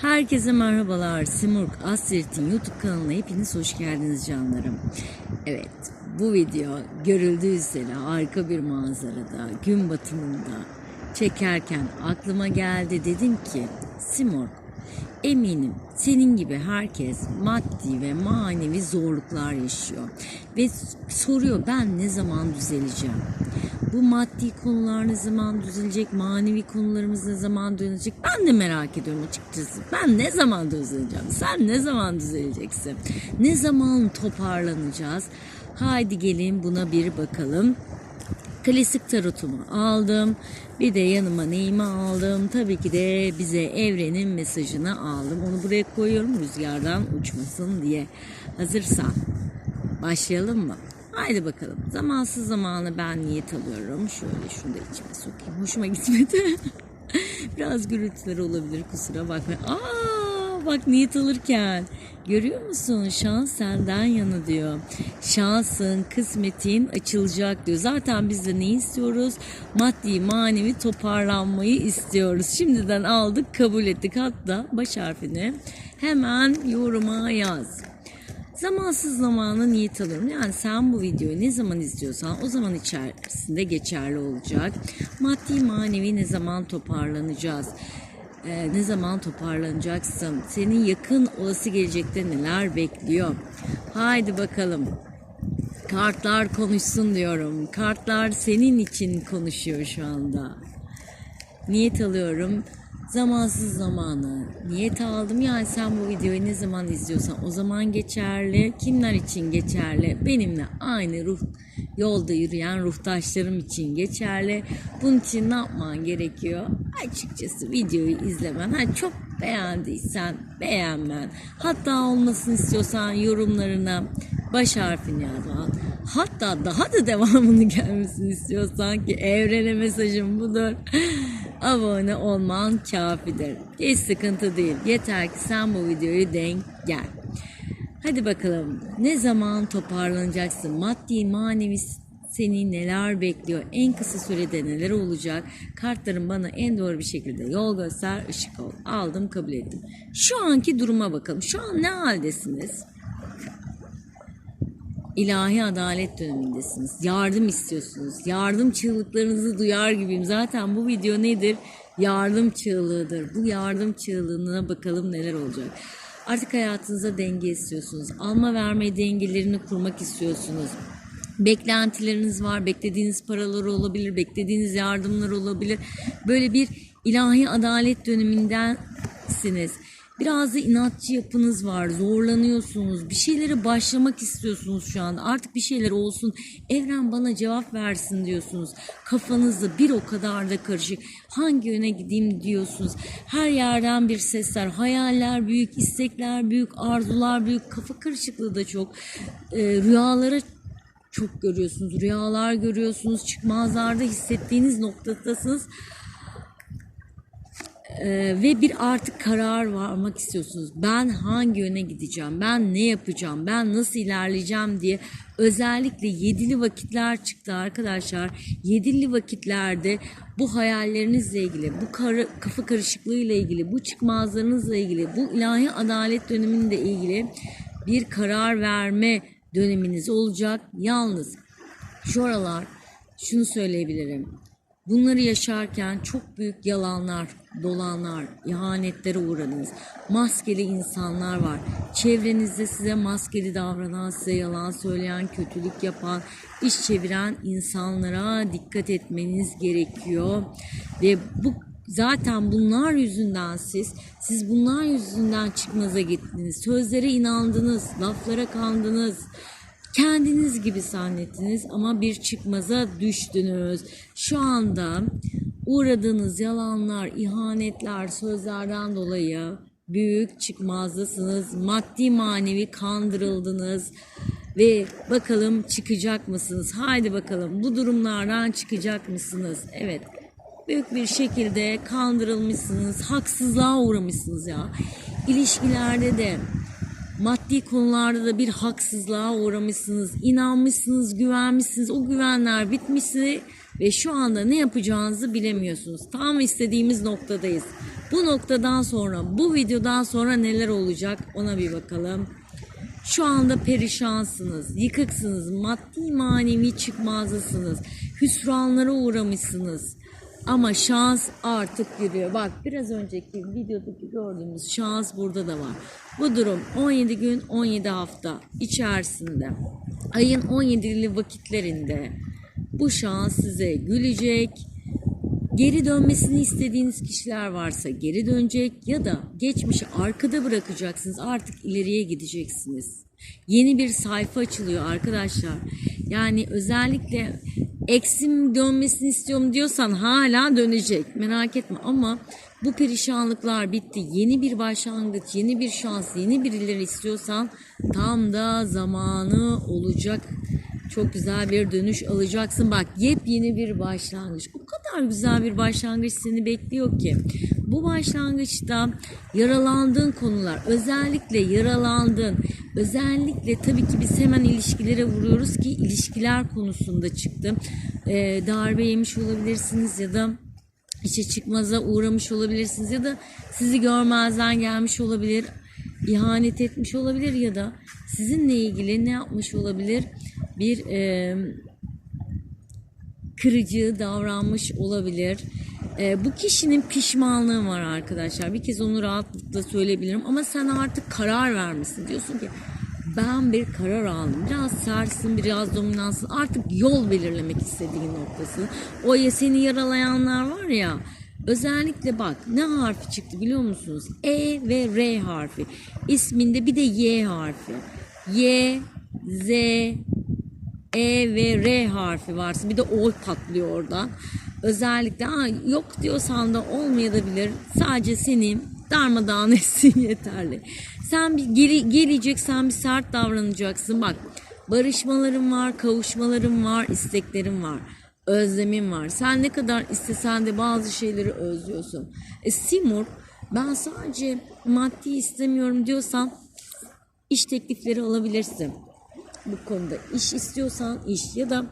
Herkese merhabalar. Simurg Asirt'in YouTube kanalına hepiniz hoş geldiniz canlarım. Evet, bu video görüldüğü üzere harika bir manzarada, gün batımında çekerken aklıma geldi. Dedim ki, Simurg, eminim senin gibi herkes maddi ve manevi zorluklar yaşıyor. Ve soruyor ben ne zaman düzeleceğim? Bu maddi konular ne zaman düzelecek, manevi konularımız ne zaman düzelecek ben de merak ediyorum açıkçası. Ben ne zaman düzeleceğim, sen ne zaman düzeleceksin, ne zaman toparlanacağız? Haydi gelin buna bir bakalım. Klasik tarotumu aldım. Bir de yanıma neyimi aldım? Tabii ki de bize evrenin mesajını aldım. Onu buraya koyuyorum rüzgardan uçmasın diye. Hazırsan başlayalım mı? Haydi bakalım. Zamansız zamanı ben niyet alıyorum. Şöyle şunu da içime sokayım. Hoşuma gitmedi. Biraz gürültüler olabilir kusura bakma. Aa bak niyet alırken görüyor musun? Şans senden yana diyor. Şansın, kısmetin açılacak diyor. Zaten biz de ne istiyoruz? Maddi, manevi toparlanmayı istiyoruz. Şimdiden aldık, kabul ettik. Hatta baş harfini hemen yoruma yaz. Zamansız zamanı niyet alıyorum. Yani sen bu videoyu ne zaman izliyorsan o zaman içerisinde geçerli olacak. Maddi manevi ne zaman toparlanacağız? Ee, ne zaman toparlanacaksın? Senin yakın olası gelecekte neler bekliyor? Haydi bakalım. Kartlar konuşsun diyorum. Kartlar senin için konuşuyor şu anda. Niyet alıyorum. Zamansız zamanı. Niyet aldım. Yani sen bu videoyu ne zaman izliyorsan o zaman geçerli. Kimler için geçerli? Benimle aynı ruh yolda yürüyen ruhtaşlarım için geçerli. Bunun için ne yapman gerekiyor? Açıkçası videoyu izlemen. Ha, çok beğendiysen beğenmen. Hatta olmasını istiyorsan yorumlarına baş harfini yazman. Hatta daha da devamını gelmesini istiyorsan ki evrene mesajım budur. Abone olman kafidir. Hiç sıkıntı değil. Yeter ki sen bu videoyu denk gel. Hadi bakalım ne zaman toparlanacaksın? Maddi manevi seni neler bekliyor? En kısa sürede neler olacak? Kartların bana en doğru bir şekilde yol göster, ışık ol. Aldım, kabul ettim. Şu anki duruma bakalım. Şu an ne haldesiniz? İlahi adalet dönemindesiniz. Yardım istiyorsunuz. Yardım çığlıklarınızı duyar gibiyim. Zaten bu video nedir? Yardım çığlığıdır. Bu yardım çığlığına bakalım neler olacak. Artık hayatınıza denge istiyorsunuz. Alma verme dengelerini kurmak istiyorsunuz. Beklentileriniz var. Beklediğiniz paralar olabilir. Beklediğiniz yardımlar olabilir. Böyle bir ilahi adalet dönemindensiniz. Biraz da inatçı yapınız var. Zorlanıyorsunuz. Bir şeylere başlamak istiyorsunuz şu anda. Artık bir şeyler olsun. Evren bana cevap versin diyorsunuz. Kafanızda bir o kadar da karışık. Hangi yöne gideyim diyorsunuz. Her yerden bir sesler. Hayaller büyük, istekler büyük, arzular büyük. Kafa karışıklığı da çok. Ee, rüyalara çok görüyorsunuz. Rüyalar görüyorsunuz. Çıkmazlarda hissettiğiniz noktadasınız. Ee, ve bir artık karar varmak istiyorsunuz. Ben hangi yöne gideceğim? Ben ne yapacağım? Ben nasıl ilerleyeceğim diye özellikle yedili vakitler çıktı arkadaşlar. Yedili vakitlerde bu hayallerinizle ilgili, bu kara, kafa karışıklığıyla ilgili, bu çıkmazlarınızla ilgili, bu ilahi adalet döneminde ilgili bir karar verme döneminiz olacak. Yalnız şu aralar şunu söyleyebilirim. Bunları yaşarken çok büyük yalanlar, dolanlar, ihanetlere uğradınız. Maskeli insanlar var. Çevrenizde size maskeli davranan, size yalan söyleyen, kötülük yapan, iş çeviren insanlara dikkat etmeniz gerekiyor. Ve bu Zaten bunlar yüzünden siz, siz bunlar yüzünden çıkmaza gittiniz. Sözlere inandınız, laflara kandınız kendiniz gibi zannettiniz ama bir çıkmaza düştünüz. Şu anda uğradığınız yalanlar, ihanetler, sözlerden dolayı büyük çıkmazdasınız. Maddi manevi kandırıldınız ve bakalım çıkacak mısınız? Haydi bakalım bu durumlardan çıkacak mısınız? Evet. Büyük bir şekilde kandırılmışsınız, haksızlığa uğramışsınız ya. İlişkilerde de maddi konularda da bir haksızlığa uğramışsınız, inanmışsınız, güvenmişsiniz. O güvenler bitmişse ve şu anda ne yapacağınızı bilemiyorsunuz. Tam istediğimiz noktadayız. Bu noktadan sonra, bu videodan sonra neler olacak ona bir bakalım. Şu anda perişansınız, yıkıksınız, maddi manevi çıkmazlısınız, hüsranlara uğramışsınız. Ama şans artık yürüyor. Bak biraz önceki videodaki gördüğümüz şans burada da var. Bu durum 17 gün 17 hafta içerisinde ayın 17'li vakitlerinde bu şans size gülecek. Geri dönmesini istediğiniz kişiler varsa geri dönecek ya da geçmişi arkada bırakacaksınız. Artık ileriye gideceksiniz. Yeni bir sayfa açılıyor arkadaşlar. Yani özellikle eksim dönmesini istiyorum diyorsan hala dönecek. Merak etme ama bu perişanlıklar bitti. Yeni bir başlangıç, yeni bir şans, yeni birileri istiyorsan tam da zamanı olacak. Çok güzel bir dönüş alacaksın. Bak yepyeni bir başlangıç. Kadar güzel bir başlangıç seni bekliyor ki. Bu başlangıçta yaralandığın konular, özellikle yaralandığın, özellikle tabii ki biz hemen ilişkilere vuruyoruz ki ilişkiler konusunda çıktı. Ee, darbe yemiş olabilirsiniz ya da işe çıkmaza uğramış olabilirsiniz ya da sizi görmezden gelmiş olabilir, ihanet etmiş olabilir ya da sizinle ilgili ne yapmış olabilir? Bir e, kırıcı davranmış olabilir. E, bu kişinin pişmanlığı var arkadaşlar. Bir kez onu rahatlıkla söyleyebilirim ama sen artık karar vermişsin. Diyorsun ki ben bir karar aldım. Biraz sersin, biraz dominansın. Artık yol belirlemek istediğin noktası. O ya seni yaralayanlar var ya. Özellikle bak ne harfi çıktı biliyor musunuz? E ve R harfi. İsminde bir de Y harfi. Y, Z, E ve R harfi varsa bir de O patlıyor oradan. Özellikle ha, yok diyorsan da olmayabilir. Sadece seni darmadağın etsin yeterli. Sen bir geri, geleceksen bir sert davranacaksın. Bak barışmalarım var, kavuşmalarım var, isteklerim var. Özlemin var. Sen ne kadar istesen de bazı şeyleri özlüyorsun. E Simur ben sadece maddi istemiyorum diyorsan iş teklifleri alabilirsin bu konuda. İş istiyorsan iş ya da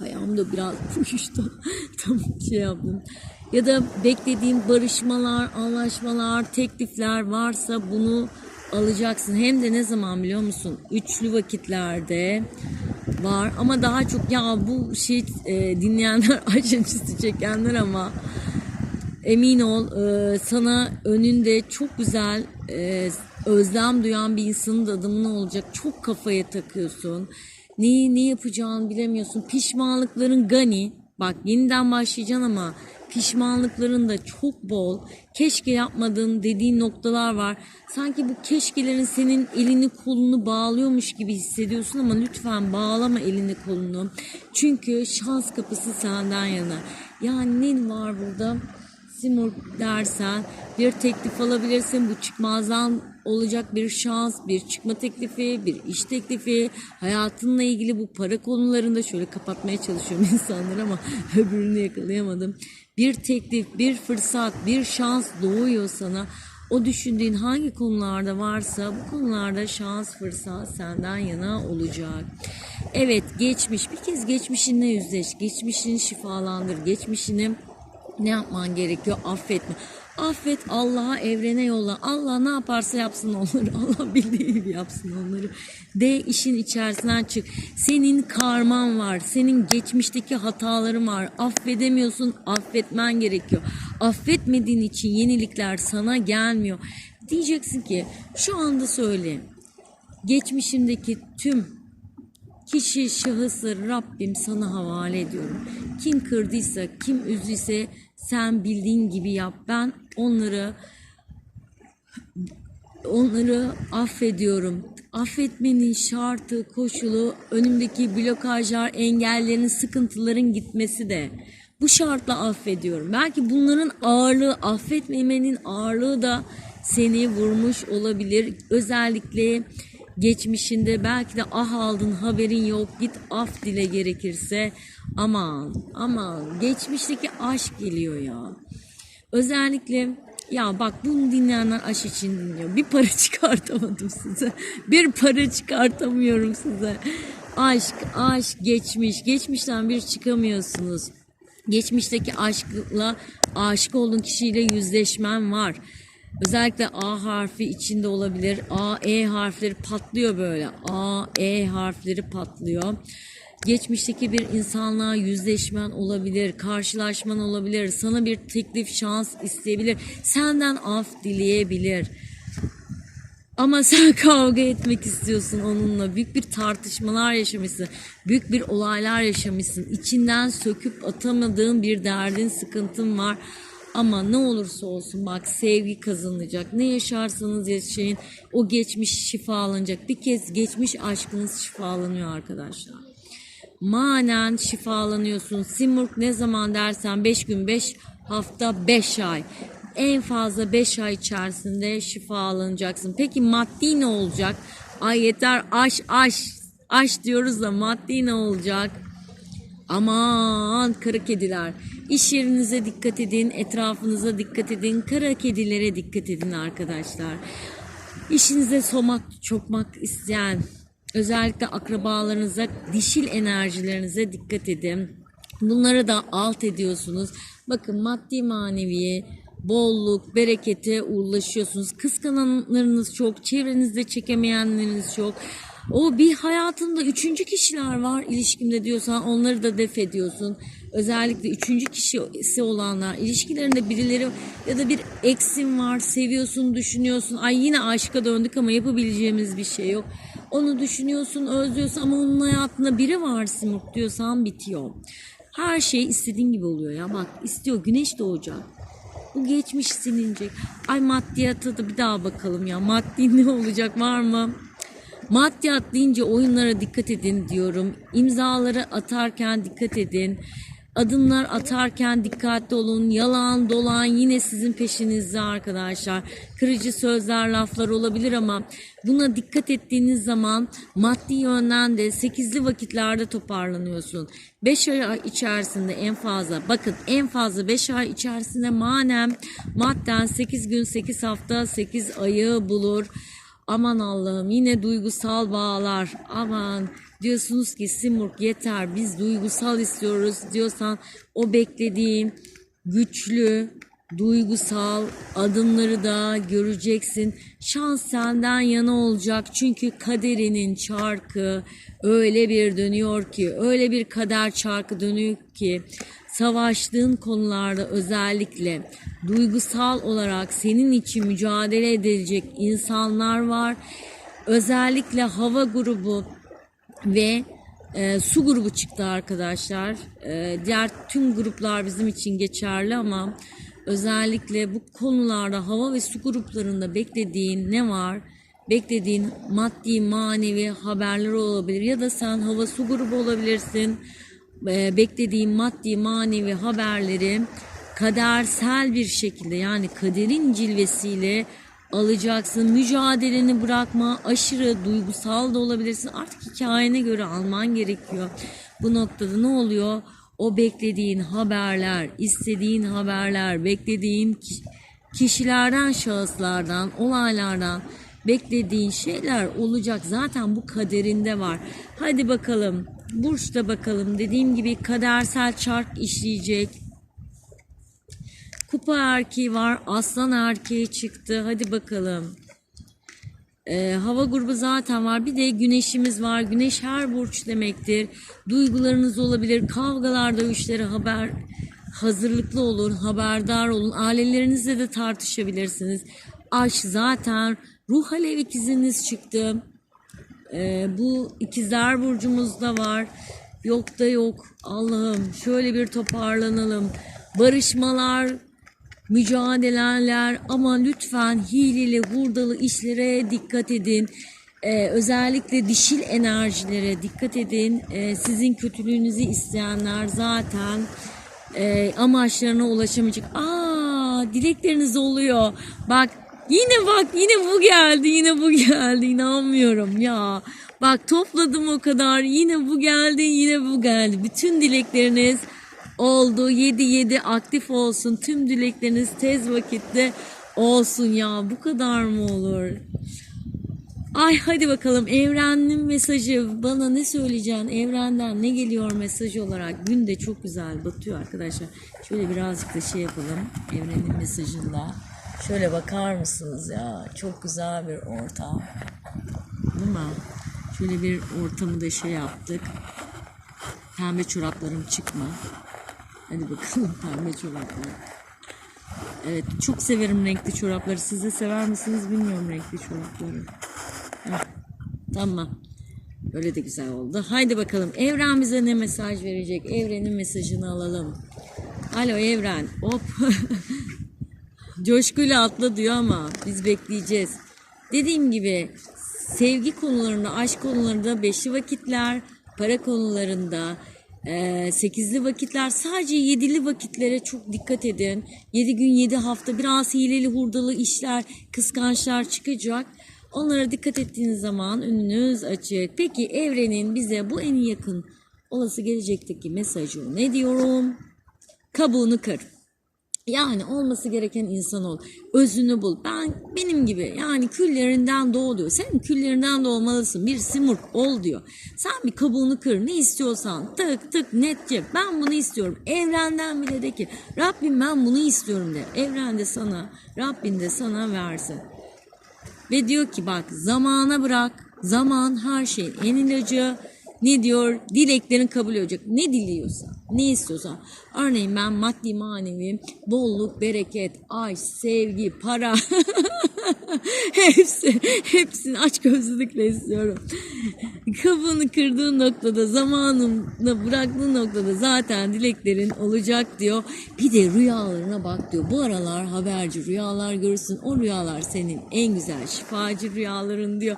ayağımda biraz uyuştu. Tam şey yaptım. Ya da beklediğin barışmalar, anlaşmalar, teklifler varsa bunu alacaksın. Hem de ne zaman biliyor musun? Üçlü vakitlerde var ama daha çok ya bu şey e, dinleyenler çizdi çekenler ama emin ol e, sana önünde çok güzel e, özlem duyan bir insanın da adımı ne olacak? Çok kafaya takıyorsun. Neyi ne yapacağını bilemiyorsun. Pişmanlıkların gani. Bak yeniden başlayacaksın ama pişmanlıkların da çok bol. Keşke yapmadığın dediğin noktalar var. Sanki bu keşkelerin senin elini kolunu bağlıyormuş gibi hissediyorsun ama lütfen bağlama elini kolunu. Çünkü şans kapısı senden yana. Yani ne var burada Simur dersen bir teklif alabilirsin. Bu çıkmazdan olacak bir şans, bir çıkma teklifi, bir iş teklifi. Hayatınla ilgili bu para konularında şöyle kapatmaya çalışıyorum insanları ama öbürünü yakalayamadım. Bir teklif, bir fırsat, bir şans doğuyor sana. O düşündüğün hangi konularda varsa bu konularda şans, fırsat senden yana olacak. Evet geçmiş bir kez geçmişinle yüzleş. Geçmişini şifalandır. Geçmişini ne yapman gerekiyor? Affetme. Affet Allah'a evrene yolla. Allah ne yaparsa yapsın onları. Allah bildiği gibi yapsın onları. De işin içerisinden çık. Senin karman var. Senin geçmişteki hataların var. Affedemiyorsun. Affetmen gerekiyor. Affetmediğin için yenilikler sana gelmiyor. Diyeceksin ki şu anda söyle. Geçmişimdeki tüm kişi, şahısı Rabbim sana havale ediyorum. Kim kırdıysa, kim üzdüyse sen bildiğin gibi yap. Ben onları onları affediyorum. Affetmenin şartı, koşulu, önümdeki blokajlar, engellerin, sıkıntıların gitmesi de. Bu şartla affediyorum. Belki bunların ağırlığı, affetmemenin ağırlığı da seni vurmuş olabilir. Özellikle geçmişinde belki de ah aldın haberin yok git af dile gerekirse aman aman geçmişteki aşk geliyor ya. Özellikle ya bak bunu dinleyenler aşk için dinliyor. Bir para çıkartamadım size. Bir para çıkartamıyorum size. Aşk, aşk, geçmiş. Geçmişten bir çıkamıyorsunuz. Geçmişteki aşkla aşık olduğun kişiyle yüzleşmen var. Özellikle A harfi içinde olabilir. A, E harfleri patlıyor böyle. A, E harfleri patlıyor. Geçmişteki bir insanla yüzleşmen olabilir, karşılaşman olabilir, sana bir teklif, şans isteyebilir, senden af dileyebilir. Ama sen kavga etmek istiyorsun onunla. Büyük bir tartışmalar yaşamışsın. Büyük bir olaylar yaşamışsın. İçinden söküp atamadığın bir derdin, sıkıntın var. Ama ne olursa olsun bak sevgi kazanacak. Ne yaşarsanız yaşayın o geçmiş şifalanacak. Bir kez geçmiş aşkınız şifalanıyor arkadaşlar. Manen şifalanıyorsun. Simurg ne zaman dersen 5 gün 5 hafta 5 ay. En fazla 5 ay içerisinde şifalanacaksın. Peki maddi ne olacak? Ay yeter aş aş aş diyoruz da maddi ne olacak? Aman kara kediler. İş yerinize dikkat edin, etrafınıza dikkat edin, kara kedilere dikkat edin arkadaşlar. İşinize somak, çokmak isteyen, özellikle akrabalarınıza, dişil enerjilerinize dikkat edin. Bunları da alt ediyorsunuz. Bakın maddi manevi bolluk, berekete ulaşıyorsunuz. Kıskananlarınız çok, çevrenizde çekemeyenleriniz çok. O bir hayatında üçüncü kişiler var ilişkimde diyorsan onları da def ediyorsun. Özellikle üçüncü kişisi olanlar ilişkilerinde birileri ya da bir eksin var seviyorsun düşünüyorsun. Ay yine aşka döndük ama yapabileceğimiz bir şey yok. Onu düşünüyorsun özlüyorsun ama onun hayatında biri var Simurg diyorsan bitiyor. Her şey istediğin gibi oluyor ya bak istiyor güneş doğacak. Bu geçmiş silinecek. Ay maddiyata da bir daha bakalım ya. Maddi ne olacak var mı? Maddiyat deyince oyunlara dikkat edin diyorum. İmzaları atarken dikkat edin. Adımlar atarken dikkatli olun. Yalan, dolan yine sizin peşinizde arkadaşlar. Kırıcı sözler, laflar olabilir ama buna dikkat ettiğiniz zaman maddi yönden de 8'li vakitlerde toparlanıyorsun. 5 ay içerisinde en fazla bakın en fazla 5 ay içerisinde manem madden 8 gün 8 hafta 8 ayı bulur. Aman Allah'ım yine duygusal bağlar. Aman diyorsunuz ki Simurg yeter biz duygusal istiyoruz diyorsan o beklediğin güçlü duygusal adımları da göreceksin. Şans senden yana olacak çünkü kaderinin çarkı öyle bir dönüyor ki öyle bir kader çarkı dönüyor ki savaştığın konularda özellikle duygusal olarak senin için mücadele edilecek insanlar var. Özellikle hava grubu ve e, su grubu çıktı arkadaşlar. E, diğer tüm gruplar bizim için geçerli ama özellikle bu konularda hava ve su gruplarında beklediğin ne var? Beklediğin maddi manevi haberler olabilir ya da sen hava su grubu olabilirsin. E, beklediğin maddi manevi haberleri kadersel bir şekilde yani kaderin cilvesiyle alacaksın. Mücadeleni bırakma. Aşırı duygusal da olabilirsin. Artık hikayene göre alman gerekiyor. Bu noktada ne oluyor? O beklediğin haberler, istediğin haberler, beklediğin ki- kişilerden, şahıslardan, olaylardan beklediğin şeyler olacak. Zaten bu kaderinde var. Hadi bakalım. Burç'ta bakalım. Dediğim gibi kadersel çark işleyecek. Kupa erkeği var. Aslan erkeği çıktı. Hadi bakalım. Ee, hava grubu zaten var. Bir de güneşimiz var. Güneş her burç demektir. Duygularınız olabilir. Kavgalar, dövüşlere haber hazırlıklı olun. Haberdar olun. Ailelerinizle de tartışabilirsiniz. Aşk zaten ruh alev ikiziniz çıktı. Ee, bu ikizler burcumuzda var. Yok da yok. Allah'ım şöyle bir toparlanalım. Barışmalar, mücadeleler ama lütfen hileli, hurdalı işlere dikkat edin. Ee, özellikle dişil enerjilere dikkat edin. Ee, sizin kötülüğünüzü isteyenler zaten e, amaçlarına ulaşamayacak. Aa, dilekleriniz oluyor. Bak yine bak yine bu geldi yine bu geldi. İnanmıyorum ya. Bak topladım o kadar. Yine bu geldi yine bu geldi. Bütün dilekleriniz oldu. 7-7 aktif olsun. Tüm dilekleriniz tez vakitte olsun ya. Bu kadar mı olur? Ay hadi bakalım. Evrenin mesajı. Bana ne söyleyeceksin? Evrenden ne geliyor mesaj olarak? Gün de çok güzel batıyor arkadaşlar. Şöyle birazcık da şey yapalım. Evrenin mesajında şöyle bakar mısınız ya çok güzel bir ortam değil mi şöyle bir ortamı da şey yaptık pembe çoraplarım çıkma hadi bakalım pembe çoraplar Evet çok severim renkli çorapları. Siz de sever misiniz bilmiyorum renkli çorapları. Heh, tamam. Böyle de güzel oldu. Haydi bakalım evren bize ne mesaj verecek? Evrenin mesajını alalım. Alo evren. Hop. Coşkuyla atla diyor ama biz bekleyeceğiz. Dediğim gibi sevgi konularında, aşk konularında beşli vakitler, para konularında eee, sekizli vakitler, sadece yedili vakitlere çok dikkat edin. Yedi gün, yedi hafta biraz hileli hurdalı işler, kıskançlar çıkacak. Onlara dikkat ettiğiniz zaman önünüz açık. Peki evrenin bize bu en yakın olası gelecekteki mesajı ne diyorum? Kabuğunu kır. Yani olması gereken insan ol. Özünü bul. Ben benim gibi yani küllerinden doğ diyor. Sen küllerinden doğmalısın. Bir simurg ol diyor. Sen bir kabuğunu kır. Ne istiyorsan tık tık netçe. Ben bunu istiyorum. Evrenden bile de ki Rabbim ben bunu istiyorum de. Evren de sana, Rabbin de sana versin. Ve diyor ki bak zamana bırak. Zaman her şeyin en ilacı. Ne diyor? Dileklerin kabul olacak. Ne diliyorsan, ne istiyorsan. Örneğin ben maddi manevi, bolluk, bereket, aşk, sevgi, para. Hepsi, hepsini aç gözlülükle istiyorum. Kabuğunu kırdığın noktada, zamanını bıraktığın noktada zaten dileklerin olacak diyor. Bir de rüyalarına bak diyor. Bu aralar haberci rüyalar görürsün. O rüyalar senin en güzel şifacı rüyaların diyor.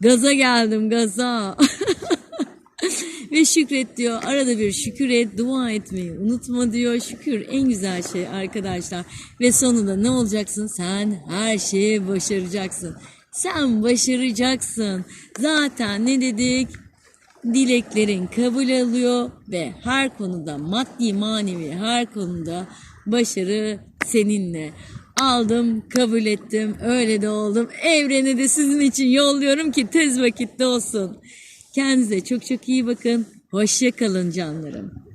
Gaza geldim gaza. Ve şükret diyor. Arada bir şükür et, dua etmeyi unutma diyor. Şükür en güzel şey arkadaşlar. Ve sonunda ne olacaksın? Sen her şeyi başaracaksın. Sen başaracaksın. Zaten ne dedik? Dileklerin kabul alıyor ve her konuda maddi manevi her konuda başarı seninle. Aldım, kabul ettim, öyle de oldum. Evrene de sizin için yolluyorum ki tez vakitte olsun. Kendinize çok çok iyi bakın. Hoşça kalın canlarım.